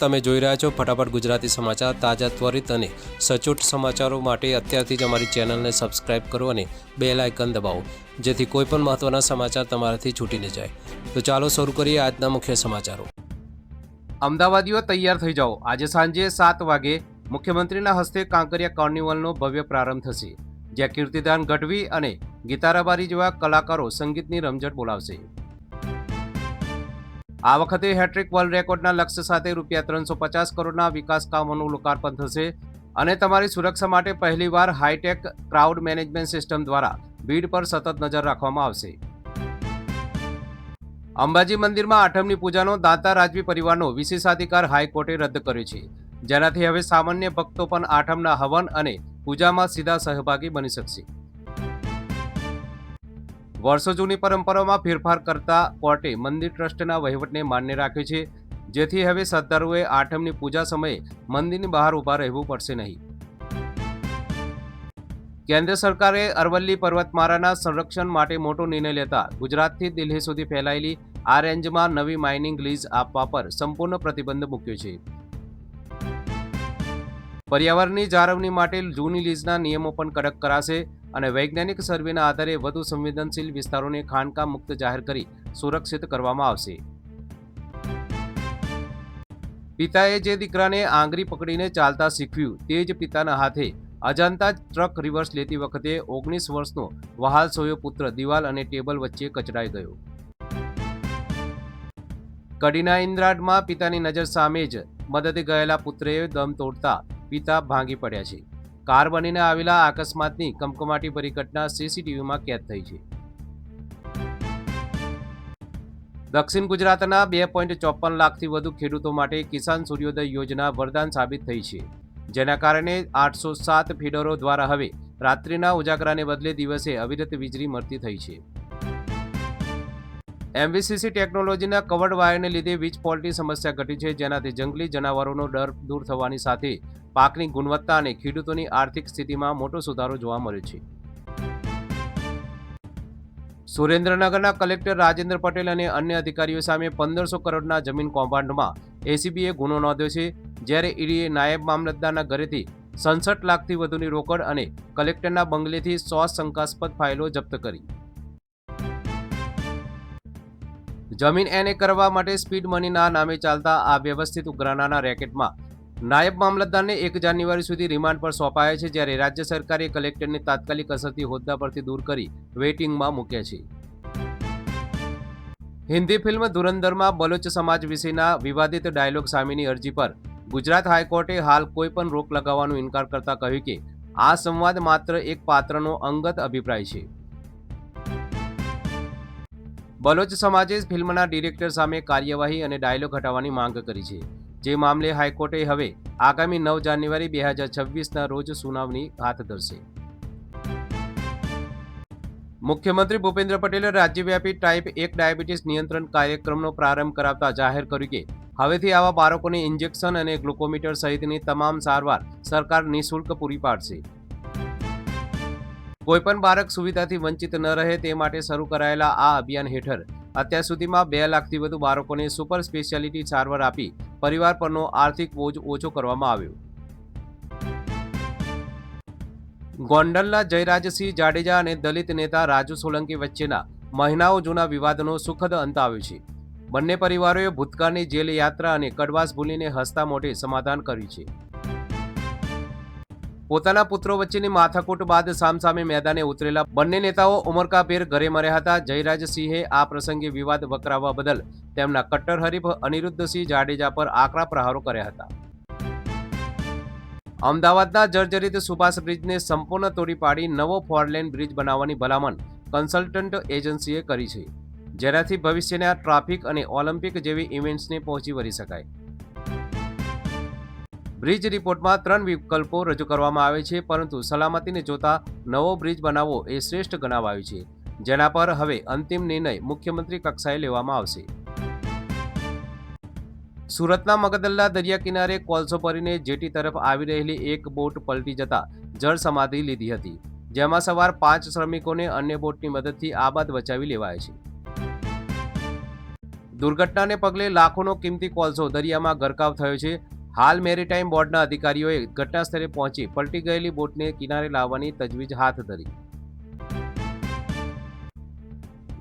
તમે જોઈ રહ્યા છો ફટાફટ ગુજરાતી સમાચાર તાજા ત્વરિત અને સચોટ સમાચારો માટે અત્યારથી જ અમારી ચેનલને સબસ્ક્રાઇબ કરો અને બે લાયકન દબાવો, જેથી કોઈપણ મહત્ત્વના સમાચાર તમારાથી છૂટી ન જાય. તો ચાલો શરૂ કરીએ આજના મુખ્ય સમાચારો. અમદાવાદીઓ તૈયાર થઈ જાઓ. આજે સાંજે સાત વાગે મુખ્યમંત્રીના હસ્તે કાંકરિયા કાર્નિવલનો ભવ્ય પ્રારંભ થશે, જ્યાં કીર્તિદાન ગઢવી અને ગીતારાબારી જેવા કલાકારો સંગીતની રમઝટ બોલાવશે. આ વખતે હેટ્રિક વર્લ્ડ રેકોર્ડના લક્ષ્ય સાથે રૂપિયા ત્રણસો પચાસ કરોડના વિકાસ કામોનું લોકાર્પણ થશે અને તમારી સુરક્ષા માટે પહેલીવાર હાઈટેક ક્રાઉડ મેનેજમેન્ટ સિસ્ટમ દ્વારા ભીડ પર સતત નજર રાખવામાં આવશે. અંબાજી મંદિરમાં આઠમની પૂજાનો દાતા રાજવી પરિવારનો વિશેષાધિકાર હાઈકોર્ટે રદ કર્યો છે. જેનાથી હવે સામાન્ય ભક્તો પણ આઠમના હવન અને પૂજામાં સીધા સહભાગી બની શકશે. વર્ષો જૂની પરંપરામાં ફેરફાર કરતા કોર્ટે મંદિર ટ્રસ્ટના વહીવટને માન્ય રાખ્યો છે, જેથી હવે શ્રદ્ધાળુએ આઠમની પૂજા સમયે મંદિરની બહાર ઊભા રહેવું પડશે નહીં. કેન્દ્ર સરકારે અરવલ્લી પર્વતમાળાના સંરક્ષણ માટે મોટો નિર્ણય લેતા ગુજરાતથી દિલ્હી સુધી ફેલાયેલી આ રેન્જમાં નવી માઇનિંગ લીઝ આપવા પર સંપૂર્ણ પ્રતિબંધ મૂક્યો છે. પર્યાવરણની જાળવણી માટે જૂની લીઝના નિયમો પણ કડક કરાશે અને વૈજ્ઞાનિક સર્વેના આધારે વધુ સંવેદનશીલ વિસ્તારોને ખાણકામ મુક્ત જાહેર કરી સુરક્ષિત કરવામાં આવશે. પિતાએ જે દીકરાને આંગળી પકડીને ચાલતા શીખવ્યું તે જ પિતાના હાથે અજાણતા જ ટ્રક રિવર્સ લેતી વખતે ઓગણીસ વર્ષનો વહાલ સોયો પુત્ર દિવાલ અને ટેબલ વચ્ચે કચડાઈ ગયો. કડીના ઇન્દ્રાડમાં પિતાની નજર સામે જ મદદે ગયેલા પુત્રએ દમ તોડતા પિતા ભાંગી પડ્યા છે. કાર બનીને આવેલા અકસ્માતની કમકમાટી ભરી ઘટના સીસીટીવીમાં કેદ થઈ છે. દક્ષિણ ગુજરાતના બે પોઈન્ટ ચોપન લાખથી વધુ ખેડૂતો માટે કિસાન સૂર્યોદય યોજના વરદાન સાબિત થઈ છે. જેના કારણે આઠસો સાત ફીડરો દ્વારા હવે રાત્રિના ઉજાગરાને બદલે દિવસે અવિરત વીજળી મળતી થઈ છે. એમવીસીસી ટેકનોલોજીના કવર્ડ વાયરને લીધે વીજ ફોલ્ટની સમસ્યા ઘટી છે. જેનાથી જંગલી જનાવરોનો ડર દૂર થવાની સાથે પાકની ગુણવત્તા અને ખેડૂતોની આર્થિક સ્થિતિમાં મોટો સુધારો જોવા મળ્યો છે. સુરેન્દ્રનગરના કલેક્ટર રાજેન્દ્ર પટેલ અને અન્ય અધિકારીઓ સામે પંદરસો કરોડના જમીન કૌભાંડમાં એસીબીએ ગુનો નોંધ્યો છે. જ્યારે ઈડીએ નાયબ મામલતદારના ઘરેથી સડસઠ લાખથી વધુની રોકડ અને કલેક્ટરના બંગલેથી સો શંકાસ્પદ ફાઇલો જપ્ત કરી. જમીન એને કરવા માટે સ્પીડ મનીના નામે ચાલતા આ વ્યવસ્થિત ઉઘરાણાના રેકેટમાં. નાયબ મામલતદારને એક જાન્યુઆરી સુધી રિમાન્ડ પર સોંપાયા છે, જ્યારે રાજ્ય સરકારે કલેક્ટરને તાત્કાલિક અસરથી હોદ્દા પરથી દૂર કરી વેઇટિંગમાં મૂક્યા છે. હિન્દી ફિલ્મ ધુરંધરમાં બલોચ સમાજ વિશેના વિવાદિત ડાયલોગ સામેની અરજી પર ગુજરાત હાઈકોર્ટે હાલ કોઈ પણ રોક લગાવવાનો ઇનકાર કરતા કહ્યું કે આ સંવાદ માત્ર એક પાત્રનો અંગત અભિપ્રાય છે. બલોચ સમાજે ફિલ્મના ડિરેક્ટર સામે કાર્યવાહી અને ડાયલોગ હટાવવાની માંગ કરી છે. જે મામલે હાઈકોર્ટે હવે આગામી નવ જાન્યુઆરી બે હજાર છવ્વીસના રોજ સુનાવણી હાથ ધરશે. મુખ્યમંત્રી ભૂપેન્દ્ર પટેલે રાજ્યવ્યાપી ટાઈપ એક ડાયાબિટીસ નિયંત્રણ કાર્યક્રમનો પ્રારંભ કરાવતા જાહેર કર્યું કે, હવેથી આવા બાળકોને ઇન્જેક્શન અને ગ્લુકોમીટર સહિતની તમામ સારવાર સરકાર નિઃશુલ્ક પૂરી પાડશે. કોઈપણ બાળક સુવિધાથી વંચિત ન રહે તે માટે શરૂ કરાયેલા આ અભિયાન હેઠળ અત્યાર સુધીમાં બે લાખથી વધુ બાળકોને સુપર સ્પેશિયાલિટી સારવાર આપી પરિવાર પરનો આર્થિક બોજ ઓછો કરવામાં આવ્યો. ગોંડલના જયરાજસિંહ જાડેજા અને દલિત નેતા રાજુ સોલંકી વચ્ચેના મહિનાઓ જૂના વિવાદનો સુખદ અંત આવ્યો છે. બંને પરિવારોએ ભૂતકાળની જેલ યાત્રા અને કડવાશ ભૂલીને હસતા મોઢે સમાધાન કર્યું છે. પોતાના પુત્રો વચ્ચેની માથાકૂટ બાદ સામસામે મેદાને ઉતરેલા બંને નેતાઓ ઉમરકાભેર ઘરે મર્યા હતા. જયરાજસિંહે આ પ્રસંગે વિવાદ વકરાવવા બદલ તેમના કટ્ટર હરીફ અનિરુદ્ધસિંહ જાડેજા પર આકરા પ્રહારો કર્યા હતા. અમદાવાદના જર્જરિત સુભાષ બ્રિજને સંપૂર્ણ તોડી પાડી નવો ફોરલેન બ્રિજ બનાવવાની ભલામણ કન્સલ્ટન્ટ એજન્સીએ કરી છે. જેનાથી ભવિષ્યના ટ્રાફિક અને ઓલિમ્પિક જેવી ઇવેન્ટ્સને પહોંચી વળી શકાય. બ્રિજ રિપોર્ટમાં ત્રણ વિકલ્પો રજૂ કરવામાં આવે છે, પરંતુ સલામતીને જોતા નવો બ્રિજ બનાવવો એ શ્રેષ્ઠ ગણાવાયું છે. જેના પર હવે અંતિમ નિર્ણય મુખ્યમંત્રી કક્ષાએ લેવામાં આવશે. સુરતના મગદલ્લા દરિયા કિનારે કોલસો ભરીને જેટી તરફ આવી રહેલી એક બોટ પલટી જતા જળ સમાધિ લીધી હતી, જેમાં સવાર પાંચ શ્રમિકોને અન્ય બોટની મદદથી આબાદ બચાવી લેવાયા છે. દુર્ઘટનાને પગલે લાખોનો કિંમતી કોલસો દરિયામાં ગરકાવ થયો છે હાલ મેરીટાઈમ બોર્ડના અધિકારીઓએ ઘટના સ્થળે પહોંચી પલટી ગયેલી બોટને કિનારે લાવવાની તજવીજ હાથ ધરી.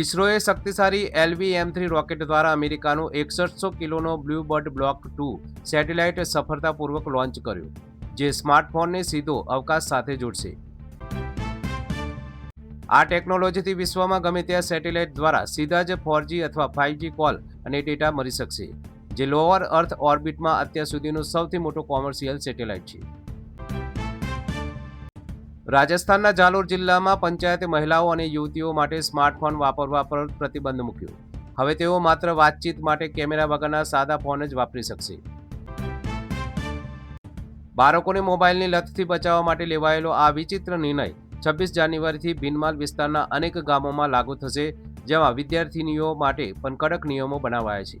ઇસરોએ શક્તિશાળી એલવી એમ થ્રી રોકેટ દ્વારા અમેરિકાનું એકસઠસો કિલોનો બ્લુબર્ડ બ્લોક ટુ સેટેલાઇટ સફળતાપૂર્વક લોન્ચ કર્યું, જે સ્માર્ટફોનને સીધો અવકાશ સાથે જોડશે. આ ટેકનોલોજીથી વિશ્વમાં ગમે ત્યાં સેટેલાઇટ દ્વારા સીધા જ ફોરજી અથવા ફાઇવજી કોલ અને ડેટા મળી શકશે. જે લોઅર અર્થ ઓર્બિટમાં અત્યાર સુધીનું સૌથી મોટું કોમર્શિયલ સેટેલાઇટ છે. રાજસ્થાનના જાલોર જિલ્લામાં પંચાયતે મહિલાઓ અને યુવતીઓ માટે સ્માર્ટફોન વાપરવા પર પ્રતિબંધ મૂક્યો. હવે તેઓ માત્ર વાતચીત માટે કેમેરા વગરના સાદા ફોન જ વાપરી શકશે. બાળકોને મોબાઈલની લતથી બચાવવા માટે લેવાયેલો આ વિચિત્ર નિર્ણય છવ્વીસ જાન્યુઆરીથી બિનમાલ વિસ્તારના અનેક ગામોમાં લાગુ થશે, જેમાં વિદ્યાર્થીનીઓ માટે પણ કડક નિયમો બનાવાયા છે.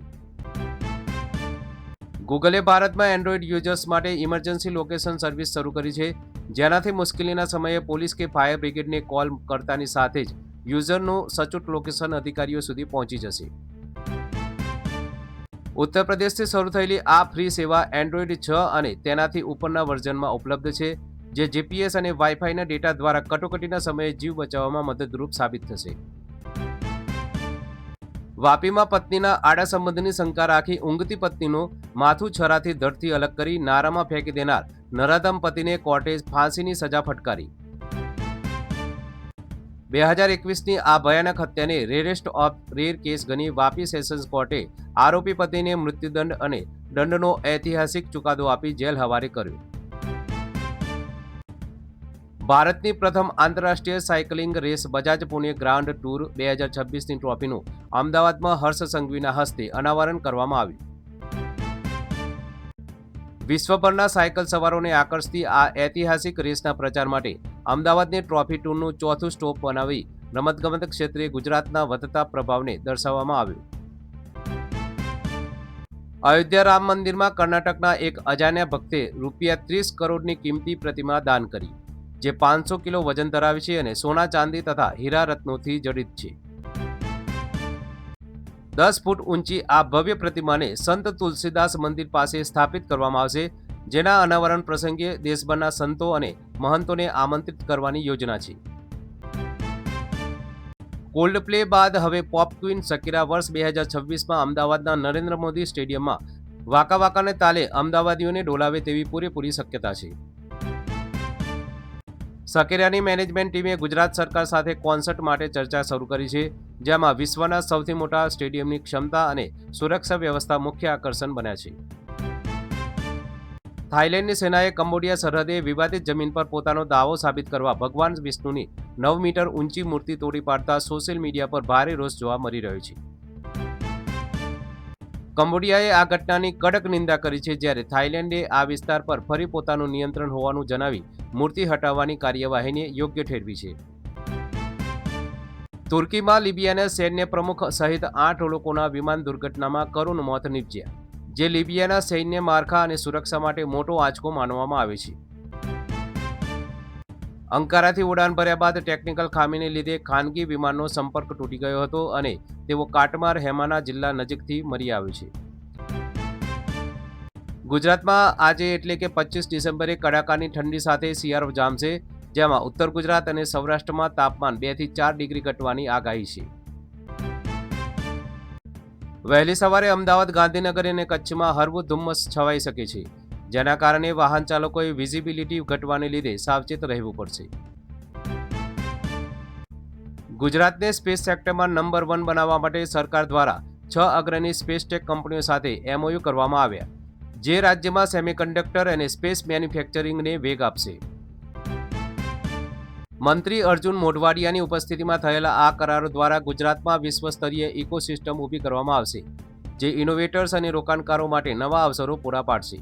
ગૂગલે ભારતમાં એન્ડ્રોઈડ યુઝર્સ માટે ઇમરજન્સી લોકેશન સર્વિસ શરૂ કરી છે. જેનાથી મુશ્કેલીના સમયે પોલીસ કે ફાયર બ્રિગેડને કોલ કરતાની સાથે જ યુઝરનું સચોટ લોકેશન અધિકારીઓ સુધી પહોંચી જશે. ઉત્તર પ્રદેશથી શરૂ થયેલી આ ફ્રી સેવા એન્ડ્રોઈડ છ અને તેનાથી ઉપરના વર્ઝનમાં ઉપલબ્ધ છે, જે જીપીએસ અને વાઈફાઈના ડેટા દ્વારા કટોકટીના સમયે જીવ બચાવવામાં મદદરૂપ સાબિત થશે. વાપીમાં પત્નીના આડા સંબંધની શંકા રાખી ઊંઘતી પત્નીનું માથું છરાથી ધડથી અલગ કરી નારામાં ફેંકી દેનાર નરાધમ પતિને કોર્ટે ફાંસીની સજા ફટકારી. બે હજાર એકવીસની આ ભયાનક હત્યાને રેરેસ્ટ ઓફ રેર કેસ ગણી વાપી સેશન્સ કોર્ટે આરોપી પતિને મૃત્યુદંડ અને દંડનો ઐતિહાસિક ચુકાદો આપી જેલ હવારે કર્યો. ભારતની પ્રથમ આંતરરાષ્ટ્રીય cycling race Bajaj Pune grand tour બે હજાર છવ્વીસની ટ્રોફીનું અમદાવાદમાં હર્ષ સંઘવીના હસ્તે અનાવરણ કરવામાં આવ્યું. વિશ્વભરના સાયકલ સવારોને આકર્ષતી આ ઐતિહાસિક રેસના પ્રચાર માટે અમદાવાદને ટ્રોફી ટૂરનું ચોથું સ્ટોપ બનાવી રમતગમત ક્ષેત્રે ગુજરાતના વધતા પ્રભાવને દર્શાવવામાં આવ્યું. અયોધ્યા રામ મંદિરમાં કર્ણાટકના એક અજાણ્યા ભક્તે રૂપિયા ત્રીસ કરોડની કિંમતી પ્રતિમા દાન કરી. જે પાંચસો કિલો વજન ધરાવે છે અને સોના ચાંદી તથા હીરા રત્નોથી જડિત છે. દસ ફૂટ ઊંચી આ ભવ્ય પ્રતિમાને સંત તુલસીદાસ મંદિર પાસે સ્થાપિત કરવામાં આવશે, જેના અનાવરણ પ્રસંગે દેશભરના સંતો અને મહંતોને આમંત્રિત કરવાની યોજના છે. કોલ્ડ પ્લે બાદ હવે પોપ ક્વીન સકીરા વર્ષ બે હજાર છવ્વીસમાં અમદાવાદના નરેન્દ્ર મોદી સ્ટેડિયમમાં વાકા વાકાને તાલે અમદાવાદીઓને ડોલાવે તેવી પૂરેપૂરી શક્યતા છે. સકેરિયાની મેનેજમેન્ટ ટીમે ગુજરાત સરકાર સાથે કોન્સર્ટ માટે ચર્ચા શરૂ કરી છે, જેમાં વિશ્વના સૌથી મોટા સ્ટેડિયમની ક્ષમતા અને સુરક્ષા વ્યવસ્થા મુખ્ય આકર્ષણ બન્યા છે. થાઇલેન્ડની સેનાએ કંબોડિયા સરહદે વિવાદિત જમીન પર પોતાનો દાવો સાબિત કરવા ભગવાન વિષ્ણુની નવ મીટર ઊંચી મૂર્તિ તોડી પાડતા સોશિયલ મીડિયા પર ભારે રોષ જોવા મળી રહ્યો છે. કંબોડિયાએ આ ઘટનાની કડક નિંદા કરી છે જ્યારે થાઇલેન્ડે આ વિસ્તાર પર ફરી પોતાનું નિયંત્રણ હોવાનું જણાવી મૂર્તિ હટાવવાની કાર્યવાહીને યોગ્ય ઠેરવી છે. તુર્કીમાં લિબિયાના સૈન્ય પ્રમુખ સહિત આઠ લોકોના વિમાન દુર્ઘટનામાં કરુણ મોત નીપજ્યા, જે લિબિયાના સૈન્ય માળખા અને સુરક્ષા માટે મોટો આંચકો માનવામાં આવે છે. અંકારાથી ઉડાન ભર્યા બાદ ટેકનિકલ ખામીને લીધે ખાનગી વિમાનનો સંપર્ક તૂટી ગયો હતો અને તેઓ કાટમાર હેમાના જિલ્લા નજીકથી મરી આવ્યું છે. ગુજરાતમાં આજે એટલે કે પચીસ ડિસેમ્બરે કડાકાની ઠંડી સાથે શિયાળો જામશે, જેમાં ઉત્તર ગુજરાત અને સૌરાષ્ટ્રમાં તાપમાન બેથી ચાર ડિગ્રી ઘટવાની આગાહી છે. વહેલી સવારે અમદાવાદ, ગાંધીનગર અને કચ્છમાં હળવું ધુમ્મસ છવાઈ શકે છે. જેના કારણે વાહન ચાલકોએ વિઝિબિલિટી ઘટવાને લીધે સાવચેત રહેવું પડશે. ગુજરાતને સ્પેસ સેક્ટરમાં નંબર વન બનાવવા માટે સરકાર દ્વારા છ અગ્રણી સ્પેસ ટેક કંપનીઓ સાથે એમઓયુ કરવામાં આવ્યા, જે રાજ્યમાં સેમિકન્ડક્ટર અને સ્પેસ મેન્યુફેક્ચરિંગને વેગ આપશે. મંત્રી અર્જુન મોઢવાડિયાની ઉપસ્થિતિમાં થયેલા આ કરારો દ્વારા ગુજરાતમાં વિશ્વ સ્તરીય ઇકોસિસ્ટમ ઊભી કરવામાં આવશે, જે ઇનોવેટર્સ અને રોકાણકારો માટે નવા અવસરો પૂરા પાડશે.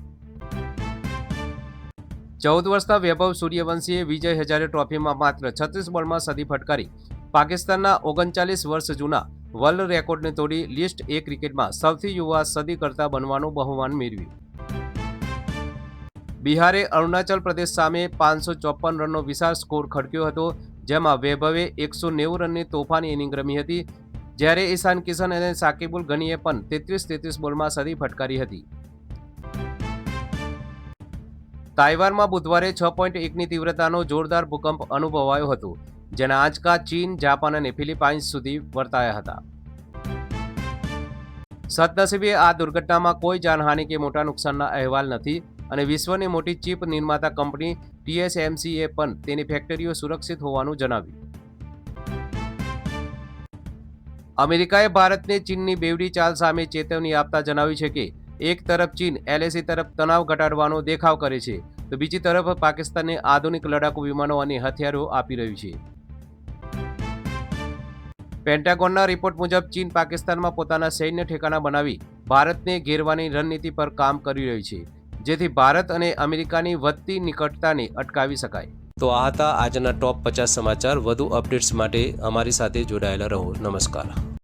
ચૌદ વર્ષના વૈભવ સૂર્યવંશીએ વિજય હજારે ટ્રોફીમાં માત્ર છત્રીસ બોલમાં સદી ફટકારી. પાકિસ્તાનના ઓગણચાલીસ વર્ષ જૂના વર્લ્ડ રેકોર્ડને તોડી લિસ્ટ એ ક્રિકેટમાં સૌથી યુવા સદી કરતા બનવાનું બહુમાન મેળવ્યું. બિહારે અરુણાચલ પ્રદેશ સામે પાંચસો ચોપન રનનો વિશાળ સ્કોર ખડક્યો હતો, જેમાં વૈભવે એકસો નેવું રનની તોફાની ઇનિંગ રમી હતી. જ્યારે ઈશાન કિશન અને સાકિબુલ ગનીએ પણ તેત્રીસ તેત્રીસ બોલમાં સદી ફટકારી હતી. તાઇવાનમાં બુધવારે છ પોઈન્ટ એકની તીવ્રતાનો જોરદાર ભૂકંપ અનુભવાયો હતો, જેના આંચકા ચીન, જાપાન અને ફિલિપાઇન્સ સુધી વર્તાયા હતા. સદનસીબે આ દુર્ઘટનામાં કોઈ જાનહાનિ કે મોટા નુકસાનના અહેવાલ નથી અને વિશ્વની મોટી ચીપ નિર્માતા કંપની ટીએસએમસીએ પણ તેની ફેક્ટરીઓ સુરક્ષિત હોવાનું જણાવ્યું. અમેરિકાએ ભારતને ચીનની બેવડી ચાલ સામે ચેતવણી આપતા જણાવ્યું છે કે એક તરફ ચીન એલએસી તરફ તણાવ ઘટાડવાનો દેખાવ કરે છે, તો બીજી તરફ પાકિસ્તાનને આધુનિક લડાકુ વિમાનો અને હથિયારો આપી રહ્યું છે. પેન્ટાગોનના રિપોર્ટ મુજબ ચીન પાકિસ્તાનમાં પોતાના સૈન્ય ઠેકાણા બનાવી ભારતને ઘેરવાની રણનીતિ પર કામ કરી રહ્યું છે, જેથી ભારત અને અમેરિકાની વધતી નિકટતાને અટકાવી શકાય. તો આ હતા આજના ટોપ પચાસ સમાચાર. વધુ અપડેટ્સ માટે અમારી સાથે જોડાયેલા રહો. નમસ્કાર.